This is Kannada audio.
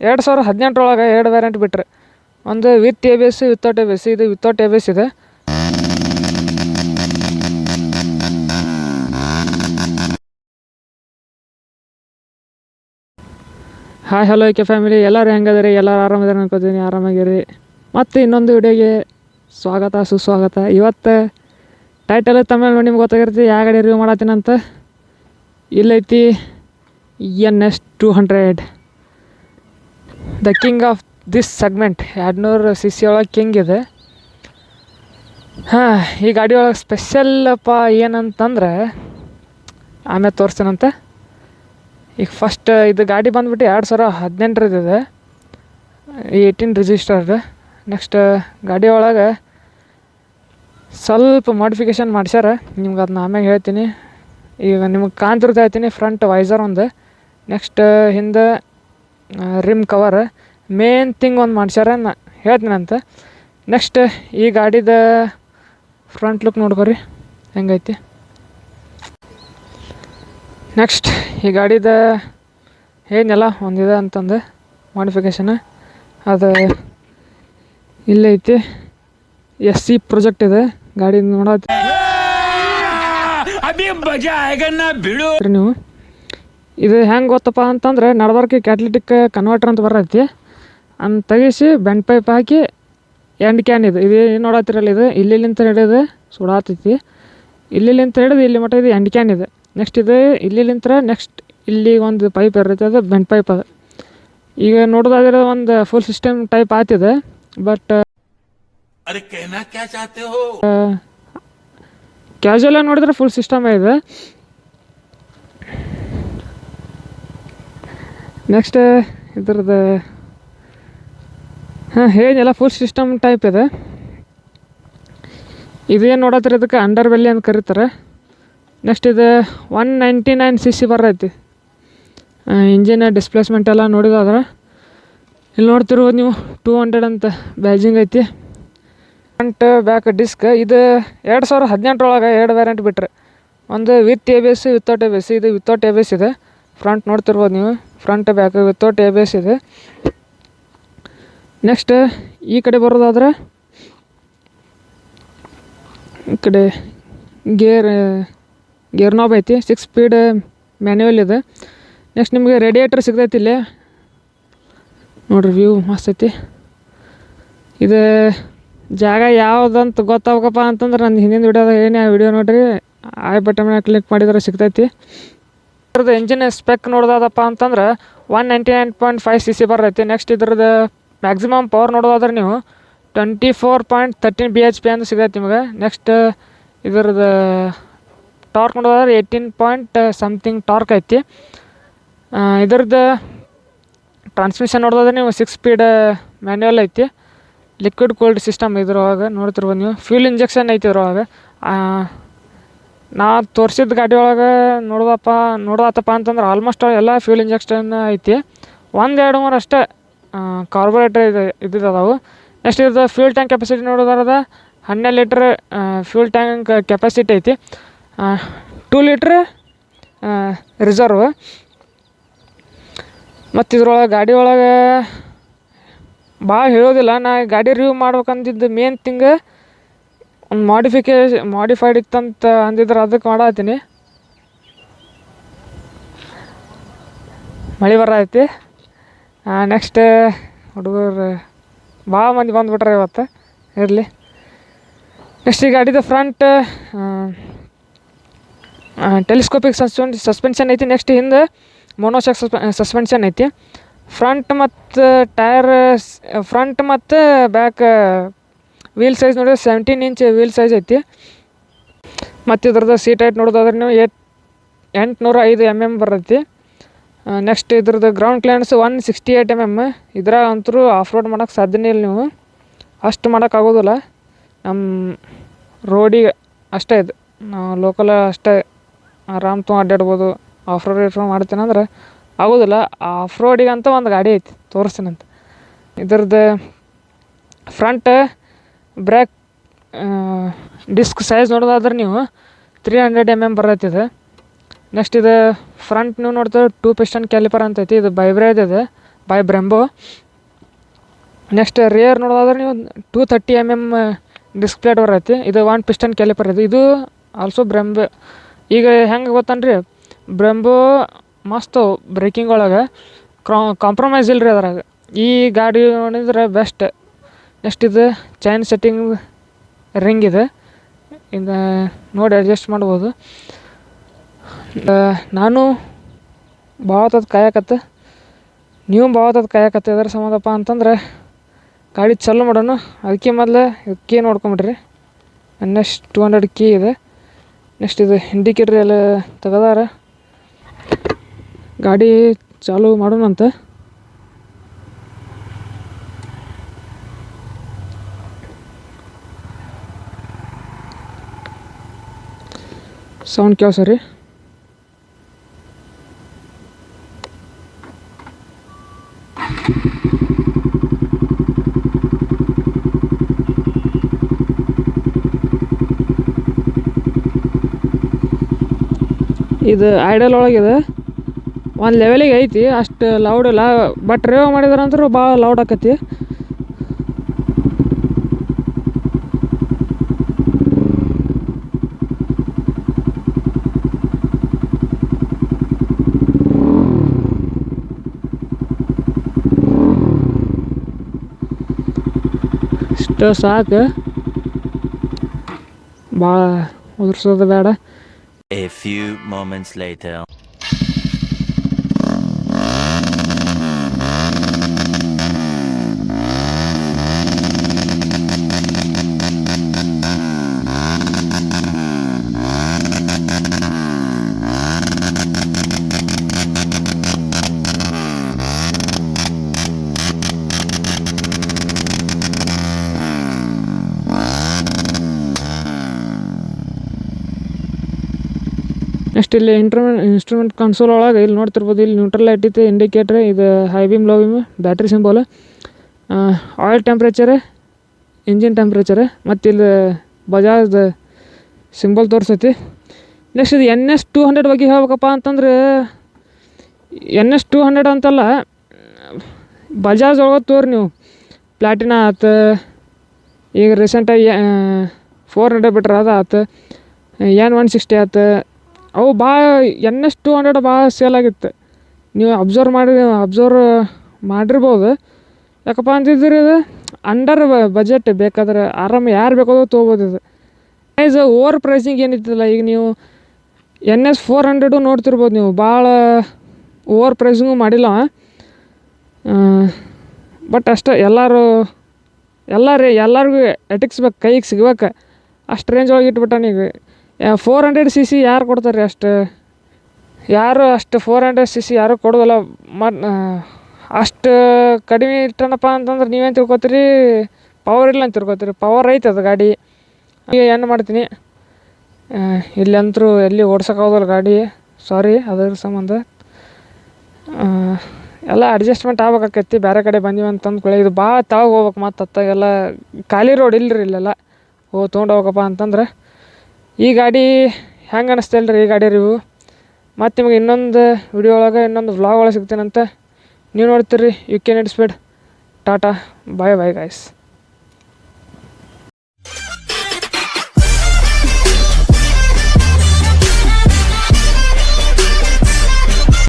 ಎರಡು ಸಾವಿರ ಹದಿನೆಂಟರೊಳಗೆ ಎರಡು ವ್ಯಾರಂಟ್ ಬಿಟ್ರೆ. ಒಂದು with A B S without A B S ಇದು ವಿತೌಟ್ ಎ ಬಿ ಎಸ್ ಇದೆ. ಹಾಯ್ ಹಲೋ ಕೆ ಫ್ಯಾಮಿಲಿ ಎಲ್ಲರೂ ಹೆಂಗದ್ರಿ ಎಲ್ಲರೂ ಆರಾಮದಾರ ಅನ್ಕೋತೀನಿ. ಆರಾಮಾಗಿರಿ. ಮತ್ತು ಇನ್ನೊಂದು ವಿಡಿಯೋಗೆ ಸ್ವಾಗತ, ಸುಸ್ವಾಗತ. ಇವತ್ತು ಟೈಟಲ್ ತಮಿಳ್ ನಿಮ್ಗೆ ಗೊತ್ತಾಗಿರ್ತಿ ಯಾವ ಗಾಡಿ ರಿವ್ಯೂ ಮಾಡತ್ತೀನಂತ ಇಲ್ಲೈತಿ N S two hundred the king of this segment ಎರಡುನೂರು ಸಿ ಸಿ ಒಳಗೆ ಕಿಂಗ್ ಇದೆ. ಹಾಂ, ಈ ಗಾಡಿ ಒಳಗೆ ಸ್ಪೆಷಲ್ಲಪ್ಪ ಏನಂತಂದ್ರೆ, ಆಮೇಲೆ ತೋರಿಸ್ತೇನಂತೆ ಈಗ ಫಸ್ಟ್ ಇದು ಗಾಡಿ ಬಂದ್ಬಿಟ್ಟು ಎರಡು ಸಾವಿರ ಹದಿನೆಂಟರದ್ದು ಏಯ್ಟೀನ್ ರಿಜಿಸ್ಟರ್ಡ್ ನೆಕ್ಸ್ಟ್ ಗಾಡಿ ಒಳಗೆ ಸ್ವಲ್ಪ ಮಾಡಿಫಿಕೇಷನ್ ಮಾಡ್ಸ್ಯಾರ. ನಿಮ್ಗೆ ಅದನ್ನ ಆಮ್ಯಾಗ ಹೇಳ್ತೀನಿ. ಈಗ ನಿಮಗೆ ಕಾಂತಿರ್ತಾ ಹೇಳ್ತೀನಿ ಫ್ರಂಟ್ ವೈಸರ್ ಒಂದು. ನೆಕ್ಸ್ಟ್ ಹಿಂದೆ ರಿಮ್ ಕವರ್ ಮೇನ್ ಥಿಂಗ್ ಒಂದು ಮಾಡ್ಸ್ಯಾರ ನಾ ಹೇಳ್ತೀನಂತ ನೆಕ್ಸ್ಟ್ ಈ ಗಾಡಿದ ಫ್ರಂಟ್ ಲುಕ್ ನೋಡ್ಕೊರಿ. ಹೆಂಗೈತಿ? ನೆಕ್ಸ್ಟ್ ಈ ಗಾಡಿದ ಏನೆಲ್ಲ ಒಂದಿದೆ ಅಂತಂದು ಮಾಡಿಫಿಕೇಶನ್ ಅದು ಇಲ್ಲೈತಿ ಎಸ್ ಸಿ ಪ್ರೊಜೆಕ್ಟ್ ಇದೆ. ಗಾಡಿ ನೋಡತ್ತೀರಿ ನೀವು. ಇದು ಹೆಂಗೆ ಗೊತ್ತಪ್ಪ ಅಂತಂದ್ರೆ ನಡ್ಬಾರ್ಕಿ ಕ್ಯಾಟ್ಲೆಟಿಕ್ ಕನ್ವರ್ಟರ್ ಅಂತ ಬರೈತಿ. ಅನ್ನ ತೆಗಿಸಿ ಬೆಂಡ್ ಪೈಪ್ ಹಾಕಿ ಎಂಡ್ ಕ್ಯಾನ್ ಇದು. ಇದು ಏನು ನೋಡತ್ತಿರಲ್ಲ ಇದು? ಇಲ್ಲಿಲಿಂತ ಹಿಡಿದು ಸುಡಾತೈತಿ. ಇಲ್ಲಿಲಿಂತ ಹಿಡಿದು ಇಲ್ಲಿ ಮಟ್ಟ ಇದು ಎಂಡ್ ಕ್ಯಾನ್ ಇದೆ. ನೆಕ್ಸ್ಟ್ ಇದು ಇಲ್ಲಿಲಿಂತ ನೆಕ್ಸ್ಟ್ ಇಲ್ಲಿ ಒಂದು ಪೈಪ್ ಇರೈತೆ ಅದು ಬೆಂಡ್ ಪೈಪ್ ಅದು. ಈಗ ನೋಡೋದಾದ್ರೆ ಒಂದು ಫುಲ್ ಸಿಸ್ಟಮ್ ಟೈಪ್ ಆತಿದೆ ಬಟ್ ಕ್ಯಾಶುವಲ್ ನೋಡಿದ್ರೆ ಫುಲ್ ಸಿಸ್ಟಮ್ ಇದೆ. ನೆಕ್ಸ್ಟ್ ಇದ್ರದ್ದು, ಹಾಂ ಹೇಳಿದೆಲ್ಲ ಫುಲ್ ಸಿಸ್ಟಮ್ ಟೈಪ್ ಇದೆ. ಇದೇನು ನೋಡತ್ತರ ಇದಕ್ಕೆ? ಅಂಡರ್ ವೆಲ್ಲಿ ಅಂತ ಕರೀತಾರೆ. ನೆಕ್ಸ್ಟ್ ಇದು one ninety nine C C ಬರೈತಿ engine displacement ಎಲ್ಲ ನೋಡಿದಾದ್ರೆ ಇಲ್ಲಿ ನೋಡ್ತಿರ್ಬೋದು ನೀವು ಟೂ ಹಂಡ್ರೆಡ್ ಅಂತ ಬ್ಯಾಜಿಂಗ್ ಐತಿ. ಫ್ರಂಟ್ ಬ್ಯಾಕ್ ಡಿಸ್ಕ್ ಇದು ಎರಡು ಸಾವಿರ ಹದಿನೆಂಟರೊಳಗೆ ಎರಡು ವ್ಯಾರಂಟ್ ಬಿಟ್ರೆ. ಒಂದು with A B S without A B S ಇದು ವಿತೌಟ್ ಎ ಬಿ ಎಸ್ ಇದೆ. ಫ್ರಂಟ್ ನೋಡ್ತಿರ್ಬೋದು ನೀವು. Front back without a base ಇದೆ. ನೆಕ್ಸ್ಟ್ ಈ ಕಡೆ ಬರೋದಾದ್ರೆ, ಈ ಕಡೆ ಗೇರ್ ಗೇರ್ ನಾಬ್ ಐತಿ ಸಿಕ್ಸ್ ಸ್ಪೀಡ್ ಮ್ಯಾನ್ಯುವಲ್ ಇದೆ. ನೆಕ್ಸ್ಟ್ ನಿಮಗೆ ರೇಡಿಯೇಟರ್ ಸಿಗ್ತೈತಿ ಇಲ್ಲಿ. ನೋಡಿರಿ ವ್ಯೂ ಮಸ್ತ್ ಐತಿ. ಇದು ಜಾಗ ಯಾವುದಂತ ಗೊತ್ತಾಗಬೇಕಪ್ಪ ಅಂತಂದ್ರೆ ನನ್ನ ಹಿಂದಿನ ವಿಡಿಯೋದಾಗ ಏನೇ ಆ ವಿಡಿಯೋ ನೋಡ್ರಿ ಆಯ್ ಬಟನ್ ಕ್ಲಿಕ್ ಮಾಡಿದ್ರೆ ಸಿಗ್ತೈತಿ. ಇದ್ರದ್ದು ಇಂಜಿನ್ ಸ್ಪೆಕ್ ನೋಡೋದಪ್ಪ ಅಂತಂದ್ರೆ one ninety nine point five C C ಬರೈತಿ next ಇದ್ರದ್ದು ಮ್ಯಾಕ್ಸಿಮಮ್ ಪವರ್ ನೋಡೋದಾದ್ರೆ ನೀವು twenty four point thirteen B H P ಅಂತ ಸಿಗತ್ತೆ ನಿಮಗೆ. ನೆಕ್ಸ್ಟ್ ಇದ್ರದ್ದು ಟಾರ್ಕ್ ನೋಡೋದಾದ್ರೆ ಏಯ್ಟೀನ್ ಪಾಯಿಂಟ್ ಸಮ್ಥಿಂಗ್ ಟಾರ್ಕ್ ಐತಿ. ಇದ್ರದ್ದು ಟ್ರಾನ್ಸ್ಮಿಷನ್ ನೋಡೋದಾದ್ರೆ ನೀವು ಸಿಕ್ಸ್ ಸ್ಪೀಡ್ ಮ್ಯಾನ್ಯಲ್ ಐತಿ. ಲಿಕ್ವಿಡ್ ಕೋಲ್ಡ್ ಸಿಸ್ಟಮ್ ಇದ್ರೊಳಗೆ ನೋಡ್ತಿರ್ಬೋದು ನೀವು. ಫ್ಯೂಲ್ ಇಂಜೆಕ್ಷನ್ ಐತಿ ಇದ್ರೊಳಗೆ. ನಾ ತೋರಿಸಿದ ಗಾಡಿ ಒಳಗೆ ನೋಡ್ದಪ್ಪ, ನೋಡ್ದಾತಪ್ಪ ಅಂತಂದ್ರೆ ಆಲ್ಮೋಸ್ಟ್ ಎಲ್ಲ ಫ್ಯೂಲ್ ಇಂಜೆಕ್ಷನ್ ಐತಿ. ಒಂದು ಎರಡು ಮೂರು ಅಷ್ಟೇ ಕಾರ್ಬೋರೇಟರ್ ಇದು ಇದ್ದಿದ್ದು ಅದಾವು ನೆಕ್ಸ್ಟ್ ಇದು ಫ್ಯೂಲ್ ಟ್ಯಾಂಕ್ ಕೆಪಾಸಿಟಿ ನೋಡೋದಾರದ, ಹನ್ನೆರಡು ಲೀಟ್ರ್ ಫ್ಯೂಲ್ ಟ್ಯಾಂಕ್ ಕೆಪಾಸಿಟಿ ಐತಿ. ಟೂ ಲೀಟ್ರ್ ರಿಸರ್ವ್ ಮತ್ತು ಇದ್ರೊಳಗೆ ಗಾಡಿ ಒಳಗೆ ಭಾಳ ಹೇಳೋದಿಲ್ಲ, ನಾ ಗಾಡಿ ರಿವ್ಯೂ ಮಾಡ್ಬೇಕಂದಿದ್ದು ಮೇನ್ ಥಿಂಗ್ ಒಂದು ಮಾಡಿಫಿಕೇಶ್ ಮಾಡಿಫೈಡ್ ಇತ್ತಂತ ಅಂದಿದ್ರೆ ಅದಕ್ಕೆ ಮಾಡತ್ತೀನಿ. ಮಳೆ ಬರೈತಿ ನೆಕ್ಸ್ಟ್ ಹುಡುಗರು ಭಾಳ ಮಂದಿ ಬಂದುಬಿಟ್ರೆ ಇವತ್ತು. ಇರಲಿ. ನೆಕ್ಸ್ಟ್ ಈ ಗಾಡಿದು ಫ್ರಂಟ್ ಟೆಲಿಸ್ಕೋಪಿಕ್ ಸಸ್ಪೆನ್ ಸಸ್ಪೆನ್ಷನ್ ಐತಿ. ನೆಕ್ಸ್ಟ್ ಹಿಂದೆ ಮೊನೋಶಾಕ್ ಸಸ್ಪೆನ್ಷನ್ ಐತಿ. ಫ್ರಂಟ್ ಮತ್ತು ಟೈರ್ ಫ್ರಂಟ್ ಮತ್ತು ಬ್ಯಾಕ್ ವೀಲ್ ಸೈಜ್ ನೋಡಿದ್ರೆ ಸೆವೆಂಟೀನ್ ಇಂಚ್ ವೀಲ್ ಸೈಜ್ ಐತಿ. ಮತ್ತು ಇದ್ರದ್ದು ಸೀಟ್ ಹೈಟ್ ನೋಡೋದಾದ್ರೆ ನೀವು ಏಟ್ ಎಂಟುನೂರ ಐದು ಎಂ ಎಂ ಬರ್ತೈತಿ ನೆಕ್ಸ್ಟ್ ಇದ್ರದ್ದು ground clearance one sixty eight M M ಇದ್ರಾಗ ಅಂತರೂ ಆಫ್ ರೋಡ್ ಮಾಡೋಕೆ ಸಾಧ್ಯನೇ ಇಲ್ಲ ನೀವು. ಅಷ್ಟು ಮಾಡೋಕ್ಕಾಗೋದಿಲ್ಲ ನಮ್ಮ ರೋಡಿಗೆ ಅಷ್ಟೇ ಇದು. ನಾವು ಲೋಕಲ್ ಅಷ್ಟೇ ಆರಾಮ್ ತೊಗೊಂಡು ಅಡ್ಡಾಡ್ಬೋದು ಆಫ್ ರೋಡ್ ಇಟ್ಕೊಂಡು ರೋಡ್ ಮಾಡ್ತೀನಿ ಅಂದ್ರೆ ಆಗೋದಿಲ್ಲ. ಆಫ್ ರೋಡಿಗಂತ ಒಂದು ಗಾಡಿ ಐತಿ ತೋರಿಸ್ತೀನಂತ ಇದ್ರದ್ದು ಫ್ರಂಟ್ ಬ್ರೇಕ್ ಡಿಸ್ಕ್ ಸೈಜ್ ನೋಡೋದಾದ್ರೆ ನೀವು ತ್ರೀ ಹಂಡ್ರೆಡ್ ಎಂ ಎಂ ಬರತ್ತಿದೆ ನೆಕ್ಸ್ಟ್ ಇದು ಫ್ರಂಟ್ ನೀವು ನೋಡ್ತಾರೆ ಟೂ ಪಿಸ್ಟನ್ ಕ್ಯಾಲಿಪರ್ ಅಂತ ಐತಿ, ಇದು ಬೈಬ್ರೇಜ್ ಇದೆ ಬೈ ಬ್ರೆಂಬೋ ನೆಕ್ಸ್ಟ್ ರಿಯರ್ ನೋಡೋದಾದ್ರೆ ನೀವು ಟೂ ತರ್ಟಿ ಎಂ ಎಂ ಡಿಸ್ಪ್ಲೇಟ್ ಬರತ್ತೆ, ಇದು ಒನ್ ಪಿಸ್ಟನ್ ಕ್ಯಾಲಿಪರ್ ಇದೆ. ಇದು ಆಲ್ಸೋ ಬ್ರೆಂಬೋ ಈಗ ಹೆಂಗೆ ಗೊತ್ತನ್ರಿ? ಬ್ರೆಂಬೋ ಮಸ್ತ್ ಬ್ರೇಕಿಂಗ್ ಒಳಗೆ. ಕ್ರಾ ಕಾಂಪ್ರಮೈಸ್ ರೀ ಅದ್ರಾಗ. ಈ ಗಾಡಿ ನೋಡಿದ್ರೆ ಬೆಸ್ಟ್ ನೆಕ್ಸ್ಟ್ ಇದು ಚೈನ್ ಸೆಟ್ಟಿಂಗ್ ರಿಂಗ್ ಇದೆ. ಇದು ನೋಡಿ ಅಡ್ಜಸ್ಟ್ ಮಾಡ್ಬೋದು. ನಾನು ಭಾಳ ಕಾಯಕತ್ತ ನೀವು ಭಾಳ ಹೊತ್ತದು ಕಾಯಕತ್ತ ಎದ್ರ ಸಂಬಂಧಪ್ಪ ಅಂತಂದ್ರೆ ಗಾಡಿ ಚಾಲು ಮಾಡೋಣ. ಅದಕ್ಕೆ ಮೊದಲು ಕೀ ನೋಡ್ಕೊಂಬಿಡ್ರಿ. ನೆಕ್ಸ್ಟ್ ಟು ಹಂಡ್ರೆಡ್ ಕೀ ಇದೆ. ನೆಕ್ಸ್ಟ್ ಇದು ಇಂಡಿಕೇಟ್ರ್ ಎಲ್ಲ ತೆಗೆದಾರ. ಗಾಡಿ ಚಾಲು ಮಾಡೋಣಂತ. ಸೌಂಡ್ ಕೇಳ ಸರಿ ಇದು ಐಡಲ್ ಒಳಗಿದೆ ಒಂದು ಲೆವೆಲಿಗೆ ಐತಿ, ಅಷ್ಟು ಲೌಡ್ ಇಲ್ಲ ಬಟ್ ರೇವ್ ಮಾಡಿದ್ರಂತೂ ಭಾಳ ಲೌಡ್ ಆಕತಿ. ಇಷ್ಟು ಸಾಕು ಭಾಳ ಉದುರ್ಸೋದು ಬೇಡ A few moments later. Next ಇಲ್ಲಿ ಇಂಟ್ರೂಮೆಂಟ್ ಇನ್ಸ್ಟ್ರುಮೆಂಟ್ ಕನ್ಸೋಲ್ ಒಳಗೆ ಇಲ್ಲಿ ನೋಡ್ತಿರ್ಬೋದು, ಇಲ್ಲಿ ನ್ಯೂಟ್ರಲ್ ಲೈಟ್ ಐತೆ ಇಂಡಿಕೇಟ್ರ್ ಇದು high beam low beam battery symbol oil temperature engine temperature ಮತ್ತು ಇಲ್ಲಿ ಬಜಾಜ್ ಸಿಂಬಲ್ ತೋರಿಸೈತಿ. ನೆಕ್ಸ್ಟ್ ಇದು ಎನ್ ಎಸ್ ಟೂ ಹಂಡ್ರೆಡ್ ಬಗ್ಗೆ ಹೇಳ್ಬೇಕಪ್ಪ ಅಂತಂದ್ರೆ ಎನ್ ಎಸ್ ಟೂ ಹಂಡ್ರೆಡ್ ಅಂತಲ್ಲ ಬಜಾಜ್ ಒಳಗೆ ತೋರಿ ನೀವು. ಪ್ಲಾಟಿನಾ ಆತು, ಈಗ ರೀಸೆಂಟಾಗಿ ಫೋರ್ ಹಂಡ್ರೆಡ್ ಬಿಟ್ರೆ ಅದು ಆತು ಎನ್ ಒನ್ ಸಿಕ್ಸ್ಟಿ ಆತು ಅವು ಭಾಳ ಎನ್ ಎಸ್ ಟು ಹಂಡ್ರೆಡ್ ಭಾಳ ಸೇಲ್ ಆಗಿತ್ತು. ನೀವು ಅಬ್ಸರ್ವ್ ಮಾಡಿ ಅಬ್ಸರ್ವ್ ಮಾಡಿರ್ಬೋದು. ಯಾಕಪ್ಪ ಅಂತಿದ್ರೆ ಇದು? ಅಂಡರ್ ಬಜೆಟ್ ಬೇಕಾದ್ರೆ ಆರಾಮ ಯಾರು ಬೇಕಾದ್ರೂ ತೊಗೋಬೋದು ಇದು. ಪ್ರೈಸ್ ಓವರ್ ಪ್ರೈಸಿಂಗ್ ಏನಿತ್ತಲ್ಲ, ಈಗ ನೀವು ಎನ್ ಎಸ್ ಫೋರ್ ಹಂಡ್ರೆಡು ನೋಡ್ತಿರ್ಬೋದು ನೀವು. ಭಾಳ ಓವರ್ ಪ್ರೈಸಿಂಗು ಮಾಡಿಲ್ಲ. ಬಟ್ ಅಷ್ಟೇ, ಎಲ್ಲರೂ ಎಲ್ಲರೂ, ಎಲ್ಲರಿಗೂ ಎಟಿಕ್ಸ್ಬೇಕು ಕೈಗೆ ಸಿಗ್ಬೇಕು. ಅಷ್ಟು ರೇಂಜ್ ಒಳಗೆ ಇಟ್ಬಿಟ್ಟಾನ ಈಗ. ಫೋರ್ ಹಂಡ್ರೆಡ್ ಸಿ ಸಿ ಯಾರು ಕೊಡ್ತಾರೆ ಅಷ್ಟು? ಯಾರು ಅಷ್ಟು ಫೋರ್ ಹಂಡ್ರೆಡ್ ಸಿ ಸಿ ಯಾರು ಕೊಡೋದಲ್ಲ? ಮತ್ತು ಅಷ್ಟು ಕಡಿಮೆ ಇಟ್ಟನಪ್ಪ ಅಂತಂದ್ರೆ ನೀವೇನು ತಿಳ್ಕೊತೀರಿ? ಪವರ್ ಇಲ್ಲ ಅಂತ ತಿಳ್ಕೊತೀರಿ. ಪವರ್ ಐತೆ ಅದು ಗಾಡಿ. ಈಗ ಏನು ಮಾಡ್ತೀನಿ. ಇಲ್ಲಂತರೂ ಎಲ್ಲಿ ಓಡ್ಸೋಕ್ಕಾಗೋದಿಲ್ಲ ಗಾಡಿ. ಸಾರಿ ಅದ್ರ ಸಂಬಂಧ. ಎಲ್ಲ ಅಡ್ಜಸ್ಟ್ಮೆಂಟ್ ಆಗ್ಬೇಕಾಕೈತಿ. ಬೇರೆ ಕಡೆ ಬಂದೀವಿ ಅಂತಂದ್ಕೊಳ್ಳಿ ಇದು ಭಾಳ ತಾವಾಗ ಹೋಗ್ಬೇಕು ಮತ್ತು ಅತ್ತಾಗೆಲ್ಲ ಖಾಲಿ ರೋಡ್ ಇಲ್ಲರಿ ಇಲ್ಲೆಲ್ಲ. ಓ, ತೊಗೊಂಡು ಹೋಗಪ್ಪ ಅಂತಂದ್ರೆ. ಈ ಗಾಡಿ ಹೆಂಗೆ ಅನಿಸ್ತಿಲ್ಲ ರೀ ಈ ಗಾಡಿ ರಿವ್ಯೂ ಮತ್ತು ನಿಮಗೆ ಇನ್ನೊಂದು ವಿಡಿಯೋ ಒಳಗೆ ಇನ್ನೊಂದು ವ್ಲಾಗ್ ಒಳಗೆ ಸಿಗ್ತೀನಂತೆ ನೀವು ನೋಡ್ತೀರಿ you K it speed tata bye bye guys